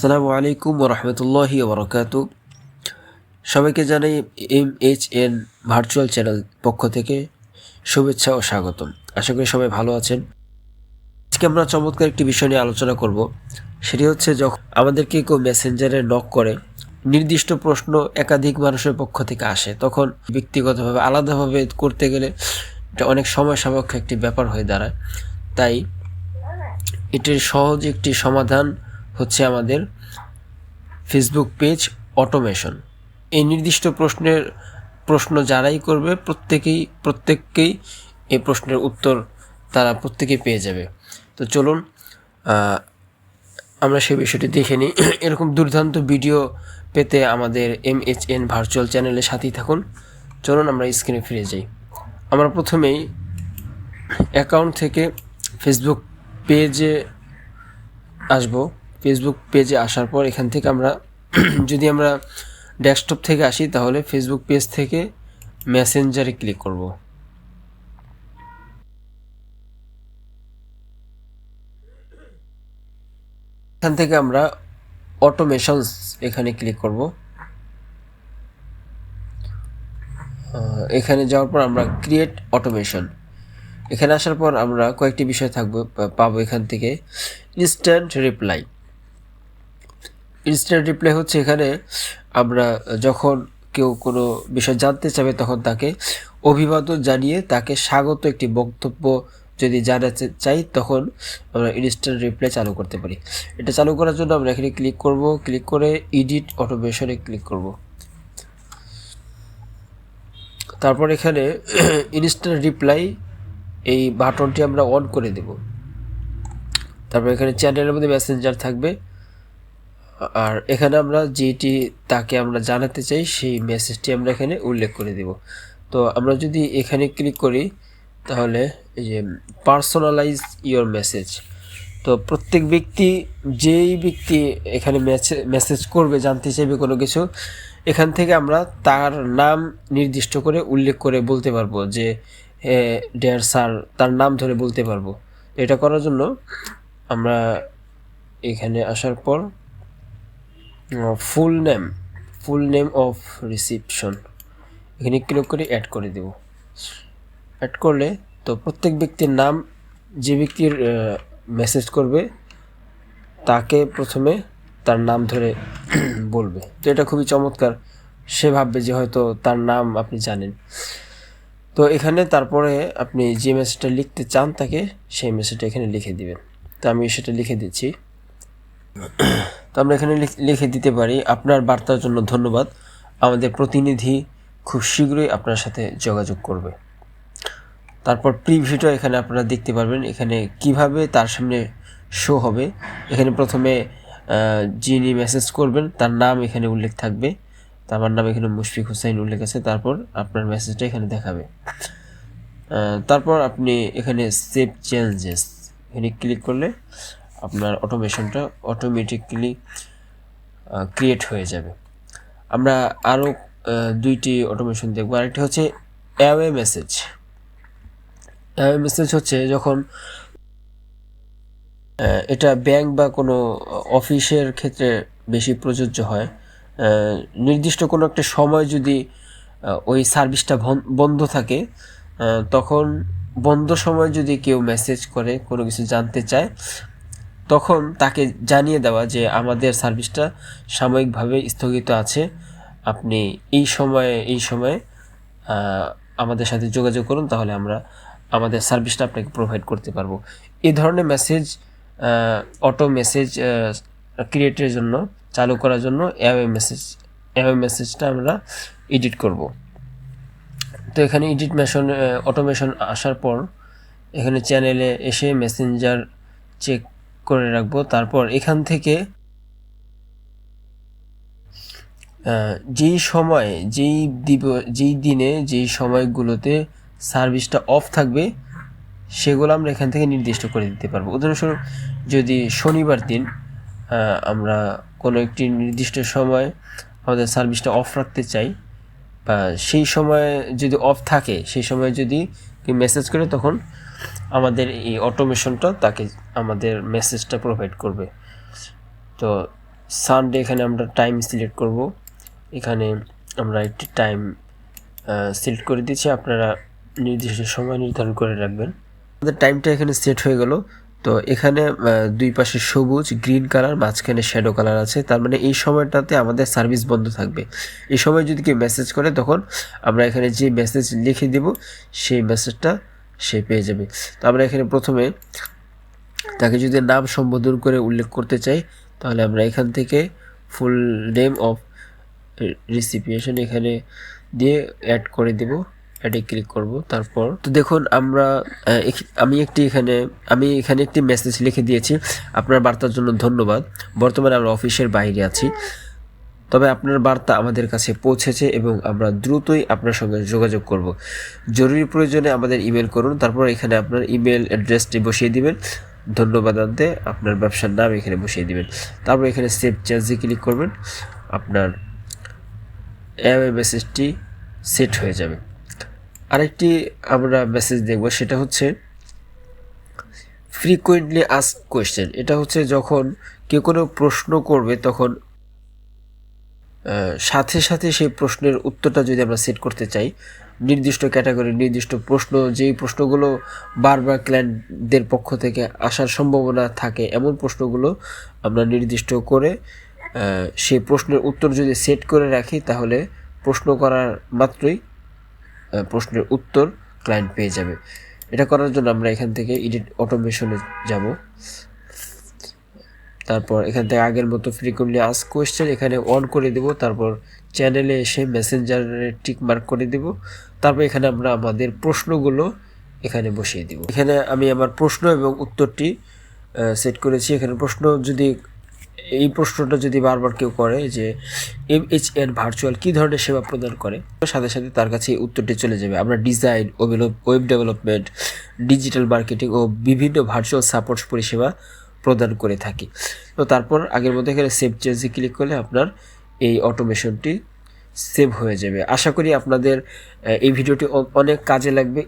আসসালামু আলাইকুম রহমতুল্লাহি বরকাত সবাইকে জানাই M H N virtual channel পক্ষ থেকে শুভেচ্ছা ও স্বাগতম। আশা করি সবাই ভালো আছেন। আজকে আমরা চমৎকার একটি বিষয় নিয়ে আলোচনা করব। সেটি হচ্ছে যখন আমাদেরকে কেউ মেসেঞ্জারে নক করে, নির্দিষ্ট প্রশ্ন একাধিক মানুষের পক্ষ থেকে আসে, তখন ব্যক্তিগতভাবে, আলাদাভাবে করতে গেলে এটা অনেক সময় সাপেক্ষ একটি ব্যাপার হয়ে দাঁড়ায়। তাই এটির সহজ একটি সমাধান হচ্ছে আমাদের ফেসবুক পেজ অটোমেশন এই নির্দিষ্ট প্রশ্নের প্রশ্ন যারাই করবে, প্রত্যেকেই, প্রত্যেককেই এই প্রশ্নের উত্তর তারা প্রত্যেকেই পেয়ে যাবে। তো চলুন আমরা সেই বিষয়টি দেখে নিই। এরকম দুর্দান্ত ভিডিও পেতে আমাদের এম এইচ এন ভার্চুয়াল চ্যানেলের সাথেই থাকুন। চলুন আমরা স্ক্রিনে ফিরে যাই। আমরা প্রথমেই অ্যাকাউন্ট থেকে ফেসবুক পেজে আসব। ফেসবুক পেজে আসার পর এখান থেকে আমরা যদি আমরা ডেস্কটপ থেকে আসি, তাহলে ফেসবুক পেজ থেকে মেসেঞ্জারে ক্লিক করব। এখান থেকে আমরা অটোমেশনস এখানে ক্লিক করব। এখানে যাওয়ার পর আমরা ক্রিয়েট অটোমেশন এখানে আসার পর আমরা কয়েকটি বিষয় থাকব পাবো এখান থেকে। ইনস্ট্যান্ট রিপ্লাই ইনস্ট্যান্ট রিপ্লাই হচ্ছে এখানে আমরা যখন কেউ কোনো বিষয় জানতে চাবে তখন তাকে অভিবাদন জানিয়ে তাকে স্বাগত একটি বক্তব্য যদি জানাতে চাই তখন আমরা ইনস্ট্যান্ট রিপ্লাই চালু করতে পারি। এটা চালু করার জন্য আমরা এখানে ক্লিক করব ক্লিক করে এডিট অটোমেশনে ক্লিক করব। তারপর এখানে ইনস্ট্যান্ট রিপ্লাই এই বাটনটি আমরা অন করে দেব। তারপর এখানে চ্যানেলের মধ্যে মেসেঞ্জার থাকবে। আর এখানে আমরা যেটি তাকে আমরা জানাতে চাই, সেই মেসেজটি আমরা এখানে উল্লেখ করে দেব। তো আমরা যদি এখানে ক্লিক করি, তাহলে এই যে পার্সোনালাইজ ইওর মেসেজ তো প্রত্যেক ব্যক্তি যেই ব্যক্তি এখানে মেসেজ করবে, জানতে চাইবে কোনো কিছু, এখান থেকে আমরা তার নাম নির্দিষ্ট করে উল্লেখ করে বলতে পারব যে ডেয়ার স্যার তার নাম ধরে বলতে পারব। এটা করার জন্য আমরা এখানে আসার পর full name full name of reception এখানে ক্লিক করে অ্যাড করে দেব। অ্যাড করলে তো প্রত্যেক ব্যক্তির নাম যে ব্যক্তির মেসেজ করবে, তাকে প্রথমে তার নাম ধরে বলবে। তো এটা খুবই চমৎকার। সে ভাববে যে হয়তো তার নাম আপনি জানেন। তো এখানে তারপরে আপনি যে মেসেজটা লিখতে চান তাকে, সেই মেসেজটা এখানে লিখে দিবেন। তো আমি সেটা লিখে দিচ্ছি। তো আমরা এখানে লিখে দিতে পারি। আপনার বার্তার জন্য ধন্যবাদ। আমাদের প্রতিনিধি খুব শীঘ্রই আপনার সাথে যোগাযোগ করবে। তারপর প্রিভিউটা এখানে আপনারা দেখতে পারবেন এখানে কীভাবে তার সামনে শো হবে। এখানে প্রথমে যিনি মেসেজ করবেন, তার নাম এখানে উল্লেখ থাকবে। আমার নাম এখানে মুশফিক হুসাইন উল্লেখ আছে। তারপর আপনার মেসেজটা এখানে দেখাবে। তারপর আপনি এখানে সেভ চেঞ্জেস এখানে ক্লিক করলে আপনার অটোমেশনটা অটোমেটিকলি ক্রিয়েট হয়ে যাবে। আমরা আরও দুইটি অটোমেশন দেখব। আরেকটি হচ্ছে অ্যাওয়ে মেসেজ অ্যাওয়ে মেসেজ হচ্ছে যখন এটা ব্যাংক বা কোনো অফিসের ক্ষেত্রে বেশি প্রযোজ্য হয় নির্দিষ্ট কোনো একটা সময় যদি ওই সার্ভিসটা বন্ধ থাকে তখন বন্ধ সময় যদি কেউ মেসেজ করে, কোনো কিছু জানতে চায় তখন তাকে জানিয়ে দেওয়া যে আমাদের সার্ভিসটা সাময়িকভাবে স্থগিত আছে। আপনি এই সময়ে এই সময়ে আমাদের সাথে যোগাযোগ করুন, তাহলে আমরা আমাদের সার্ভিসটা আপনাকে প্রোভাইড করতে পারব। এই ধরনের মেসেজ অটো মেসেজ ক্রিয়েটের জন্য, চালু করার জন্য অ্যাওয়ে মেসেজ অ্যাওয়ে মেসেজটা আমরা এডিট করব। তো এখানে এডিট মেশন অটোমেশন আসার পর এখানে চ্যানেলে এসে মেসেঞ্জার চেক করে রাখব। তারপর এখান থেকে যেই সময়ে, যেই দিব, যেই দিনে, যেই সময়গুলোতে সার্ভিসটা অফ থাকবে, সেগুলো আমরা এখান থেকে নির্দিষ্ট করে দিতে পারব। উদাহরণস্বরূপ, যদি শনিবার দিন আমরা কোনো একটি নির্দিষ্ট সময় আমাদের সার্ভিসটা অফ রাখতে চাই, বা সেই সময়ে যদি অফ থাকে, সেই সময় যদি মেসেজ করে, তখন আমাদের এই অটোমেশনটা তাকে আমাদের মেসেজটা প্রোভাইড করবে। তো সানডে এখানে আমরা টাইম সিলেক্ট করব। এখানে আমরা একটি টাইম সিলেক্ট করে দিচ্ছি আপনারা নির্দিষ্ট সময় নির্ধারণ করে রাখবেন। আমাদের টাইমটা এখানে সেট হয়ে গেল। তো এখানে দুই পাশে সবুজ গ্রিন কালার মাঝখানে শ্যাডো কালার আছে। তার মানে এই সময়টাতে আমাদের সার্ভিস বন্ধ থাকবে। এই সময় যদি কেউ মেসেজ করে, তখন আমরা এখানে যে মেসেজ লিখে দেব, সেই মেসেজটা সে পেয়ে যাবে। তো আমরা এখানে প্রথমে তাকে যদি নাম সম্বোধন করে উল্লেখ করতে চাই, তাহলে আমরা এখান থেকে ফুল নেম অফ রিসিপিয়েশন এখানে দিয়ে অ্যাড করে দেব অ্যাডে ক্লিক করব, তারপর তো দেখুন আমরা আমি একটি এখানে, আমি এখানে একটি মেসেজ লিখে দিয়েছি। আপনার বার্তার জন্য ধন্যবাদ। বর্তমানে আমরা অফিসের বাইরে আছি। তবে আপনার বার্তা আমাদের কাছে পৌঁছেছে এবং আমরা দ্রুতই আপনার সঙ্গে যোগাযোগ করব। জরুরি প্রয়োজনে আমাদের ইমেল করুন, তারপর এখানে আপনার ইমেল অ্যাড্রেসটি বসিয়ে দিবেন। ধন্যবাদ আনতে, আপনার ব্যবসার নাম এখানে বসিয়ে দিবেন। তারপর এখানে সেভ চেঞ্জে ক্লিক করবেন। আপনার মেসেজটি সেট হয়ে যাবে। আরেকটি আমরা মেসেজ দেখব, সেটা হচ্ছে ফ্রিকোয়েন্টলি আস্ক কোয়েশ্চেন এটা হচ্ছে যখন কেউ কোনো প্রশ্ন করবে, তখন সাথে সাথে সেই প্রশ্নের উত্তরটা যদি আমরা সেট করতে চাই, নির্দিষ্ট ক্যাটাগরি নির্দিষ্ট প্রশ্ন, যেই প্রশ্নগুলো বারবার ক্লায়েন্টদের পক্ষ থেকে আসার সম্ভাবনা থাকে, এমন প্রশ্নগুলো আমরা নির্দিষ্ট করে সেই প্রশ্নের উত্তর যদি সেট করে রাখি, তাহলে প্রশ্ন করার মাত্রই প্রশ্নের উত্তর ক্লায়েন্ট পেয়ে যাবে। এটা করার জন্য আমরা এখান থেকে এডিট অটোমেশনে যাব। তারপর এখান থেকে আগের মতো ফ্রিকুয়েন্টলি আস্ক কোয়েশ্চেন এখানে অন করে দেব, তারপর চ্যানেলে এসে মেসেঞ্জারে টিক মার্ক করে দেব, তারপর এখানে আমরা আমাদের প্রশ্নগুলো এখানে বসিয়ে দিব। এখানে আমি আমার প্রশ্ন এবং উত্তরটি সেট করেছি। এখানে প্রশ্ন যদি, এই প্রশ্নটা যদি বারবার কেউ করে যে এম এইচ এন ভার্চুয়াল কী ধরনের সেবা প্রদান করে, সাথে সাথে তার কাছে উত্তরটি চলে যাবে। আমরা design web development digital marketing ও বিভিন্ন ভার্চুয়াল সাপোর্ট পরিষেবা প্রদান করে থাকি। তো তারপর আগের মধ্যে এখানে সেভ চেঞ্জে ক্লিক করলে আপনার এই অটোমেশনটি সেভ হয়ে যাবে। আশা করি আপনাদের এই ভিডিওটি অনেক কাজে লাগবে।